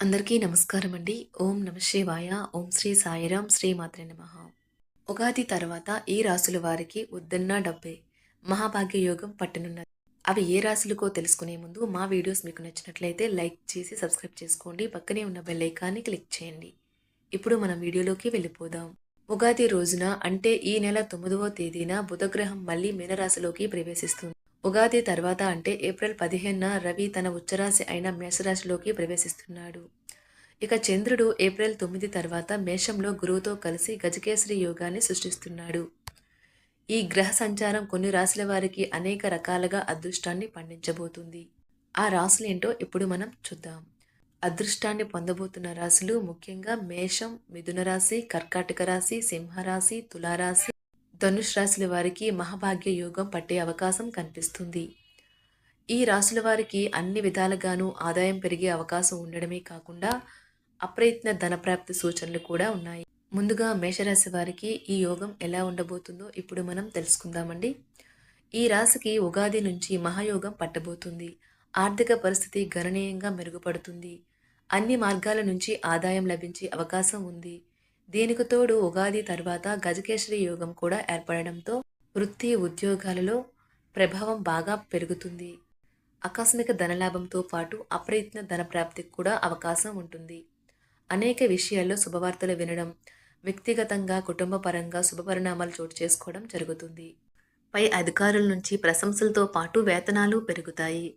అందరికీ నమస్కారం అండి. ఓం నమ శివాయ. ఓం శ్రీ సాయిరాం. శ్రీమాత్రి నమ. ఉగాది తర్వాత ఈ రాసుల వారికి ఉద్దన్న డబ్బే. మహాభాగ్య యోగం పట్టనున్నది. అవి ఏ రాశులకో తెలుసుకునే ముందు మా వీడియోస్ మీకు నచ్చినట్లయితే లైక్ చేసి సబ్స్క్రైబ్ చేసుకోండి. పక్కనే ఉన్న బెల్ ఐకాన్ని క్లిక్ చేయండి. ఇప్పుడు మనం వీడియోలోకి వెళ్ళిపోదాం. ఉగాది రోజున అంటే ఈ నెల తొమ్మిదవ తేదీన బుధగ్రహం మళ్ళీ మీనరాశిలోకి ప్రవేశిస్తుంది. ఉగాది తర్వాత అంటే ఏప్రిల్ పదిహేనున రవి తన ఉచ్చరాశి అయిన మేషరాశిలోకి ప్రవేశిస్తున్నాడు. ఇక చంద్రుడు ఏప్రిల్ తొమ్మిది తర్వాత మేషంలో గురువుతో కలిసి గజకేసరి యోగాన్ని సృష్టిస్తున్నాడు. ఈ గ్రహ సంచారం కొన్ని రాశుల వారికి అనేక రకాలుగా అదృష్టాన్ని పండించబోతుంది. ఆ రాశులేంటో ఇప్పుడు మనం చూద్దాం. అదృష్టాన్ని పొందబోతున్న రాశులు ముఖ్యంగా మేషం మిథున రాశి కర్కాటక రాశి సింహరాశి తులారాశి ధనుష్ రాశుల వారికి మహాభాగ్య యోగం పట్టే అవకాశం కనిపిస్తుంది. ఈ రాశుల వారికి అన్ని విధాలుగాను ఆదాయం పెరిగే అవకాశం ఉండడమే కాకుండా అప్రయత్న ధనప్రాప్తి సూచనలు కూడా ఉన్నాయి. ముందుగా మేషరాశి వారికి ఈ యోగం ఎలా ఉండబోతుందో ఇప్పుడు మనం తెలుసుకుందామండి. ఈ రాశికి ఉగాది నుంచి మహాయోగం పట్టబోతుంది. ఆర్థిక పరిస్థితి గణనీయంగా మెరుగుపడుతుంది. అన్ని మార్గాల నుంచి ఆదాయం లభించే అవకాశం ఉంది. దీనికి తోడు ఉగాది తర్వాత గజకేశ్వరి యోగం కూడా ఏర్పడడంతో వృత్తి ఉద్యోగాలలో ప్రభావం బాగా పెరుగుతుంది. ఆకస్మిక ధనలాభంతో పాటు అప్రయత్న ధన ప్రాప్తికి కూడా అవకాశం ఉంటుంది. అనేక విషయాల్లో శుభవార్తలు వినడం వ్యక్తిగతంగా కుటుంబ పరంగా శుభపరిణామాలు చోటు చేసుకోవడం జరుగుతుంది. పై అధికారుల నుంచి ప్రశంసలతో పాటు వేతనాలు పెరుగుతాయి.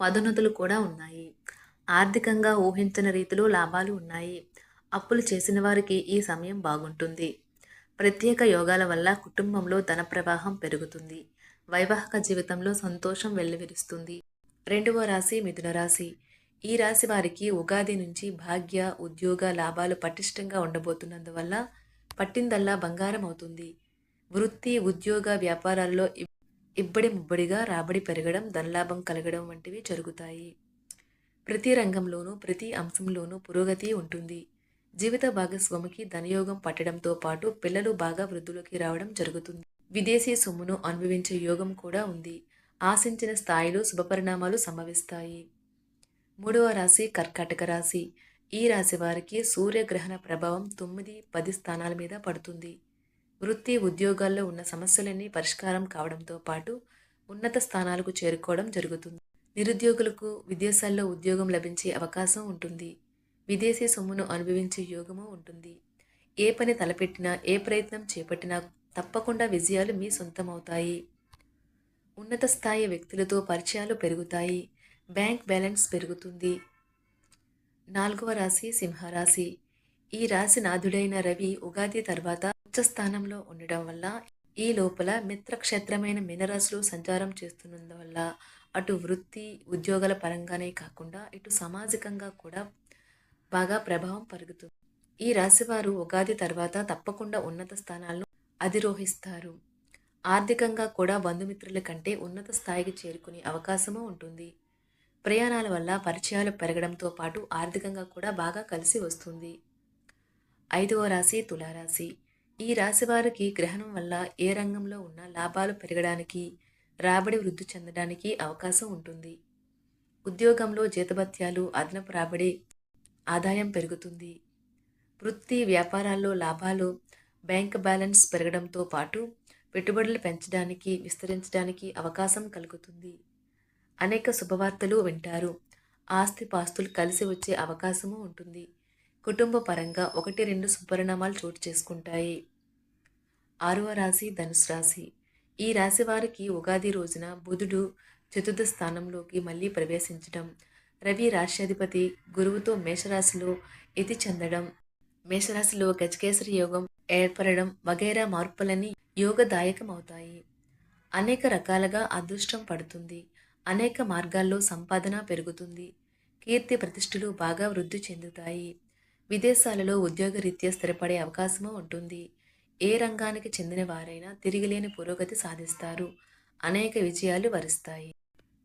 పదోన్నతులు కూడా ఉన్నాయి. ఆర్థికంగా ఊహించిన రీతిలో లాభాలు ఉన్నాయి. అప్పులు చేసిన వారికి ఈ సమయం బాగుంటుంది. ప్రత్యేక యోగాల వల్ల కుటుంబంలో ధన ప్రవాహం పెరుగుతుంది. వైవాహిక జీవితంలో సంతోషం వెల్లివిరుస్తుంది. రెండవ రాశి మిథున రాశి. ఈ రాశి వారికి ఉగాది నుంచి భాగ్య ఉద్యోగ లాభాలు పటిష్టంగా ఉండబోతున్నందువల్ల పట్టిందల్లా బంగారం అవుతుంది. వృత్తి ఉద్యోగ వ్యాపారాల్లో ఇబ్బడి ముబ్బడిగా రాబడి పెరగడం ధనలాభం కలగడం వంటివి జరుగుతాయి. ప్రతి రంగంలోనూ ప్రతి అంశంలోనూ పురోగతి ఉంటుంది. జీవిత భాగస్వామికి ధనయోగం పట్టడంతో పాటు పిల్లలు బాగా వృద్ధులకి రావడం జరుగుతుంది. విదేశీ సొమ్మును అనుభవించే యోగం కూడా ఉంది. ఆశించిన స్థాయిలో శుభపరిణామాలు సంభవిస్తాయి. మూడవ రాశి కర్కాటక రాశి. ఈ రాశి వారికి సూర్యగ్రహణ ప్రభావం తొమ్మిది పది స్థానాల మీద పడుతుంది. వృత్తి ఉద్యోగాల్లో ఉన్న సమస్యలన్నీ పరిష్కారం కావడంతో పాటు ఉన్నత స్థానాలకు చేరుకోవడం జరుగుతుంది. నిరుద్యోగులకు విదేశాల్లో ఉద్యోగం లభించే అవకాశం ఉంటుంది. విదేశీ సొమ్మును అనుభవించే యోగము ఉంటుంది. ఏ పని తలపెట్టినా ఏ ప్రయత్నం చేపట్టినా తప్పకుండా విజయాలు మీ సొంతమవుతాయి. ఉన్నత స్థాయి వ్యక్తులతో పరిచయాలు పెరుగుతాయి. బ్యాంక్ బ్యాలెన్స్ పెరుగుతుంది. నాలుగవ రాశి సింహరాశి. ఈ రాశి నాథుడైన రవి ఉగాది తర్వాత ఉచ్చస్థానంలో ఉండడం వల్ల ఈ లోపల మిత్రక్షేత్రమైన మినరాశులు సంచారం చేస్తున్నందువల్ల అటు వృత్తి ఉద్యోగాల పరంగానే కాకుండా ఇటు సామాజికంగా కూడా బాగా ప్రభావం పరుగుతుంది. ఈ రాశివారు ఉగాది తర్వాత తప్పకుండా ఉన్నత స్థానాలను అధిరోహిస్తారు. ఆర్థికంగా కూడా బంధుమిత్రుల కంటే ఉన్నత స్థాయికి చేరుకునే అవకాశము ఉంటుంది. ప్రయాణాల వల్ల పరిచయాలు పెరగడంతో పాటు ఆర్థికంగా కూడా బాగా కలిసి వస్తుంది. ఐదవ రాశి తులారాశి. ఈ రాశి వారికి గ్రహణం వల్ల ఏ రంగంలో ఉన్న లాభాలు పెరగడానికి రాబడి వృద్ధి చెందడానికి అవకాశం ఉంటుంది. ఉద్యోగంలో జీతభత్యాలు అదనపు రాబడి ఆదాయం పెరుగుతుంది. వృత్తి వ్యాపారాల్లో లాభాలు బ్యాంక్ బ్యాలెన్స్ పెరగడంతో పాటు పెట్టుబడులు పెంచడానికి విస్తరించడానికి అవకాశం కలుగుతుంది. అనేక శుభవార్తలు వింటారు. ఆస్తి పాస్తులు కలిసి వచ్చే అవకాశము ఉంటుంది. కుటుంబ పరంగా ఒకటి రెండు సుపరిణామాలు చోటు చేసుకుంటాయి. ఆరవ రాశి ధనుసు రాశి. ఈ రాశి వారికి ఉగాది రోజున బుధుడు చతుర్థ స్థానంలోకి మళ్ళీ ప్రవేశించడం రవి రాష్ట్రాధిపతి గురువుతో మేషరాశిలో ఇతి చెందడం మేషరాశిలో గజకేసరి యోగం ఏర్పడడం వగైరా మార్పులని యోగదాయకమవుతాయి. అనేక రకాలుగా అదృష్టం పడుతుంది. అనేక మార్గాల్లో సంపాదన పెరుగుతుంది. కీర్తి ప్రతిష్టలు బాగా వృద్ధి చెందుతాయి. విదేశాలలో ఉద్యోగరీత్యా స్థిరపడే అవకాశము ఉంటుంది. ఏ రంగానికి చెందిన వారైనా తిరిగిలేని పురోగతి సాధిస్తారు. అనేక విజయాలు వరిస్తాయి.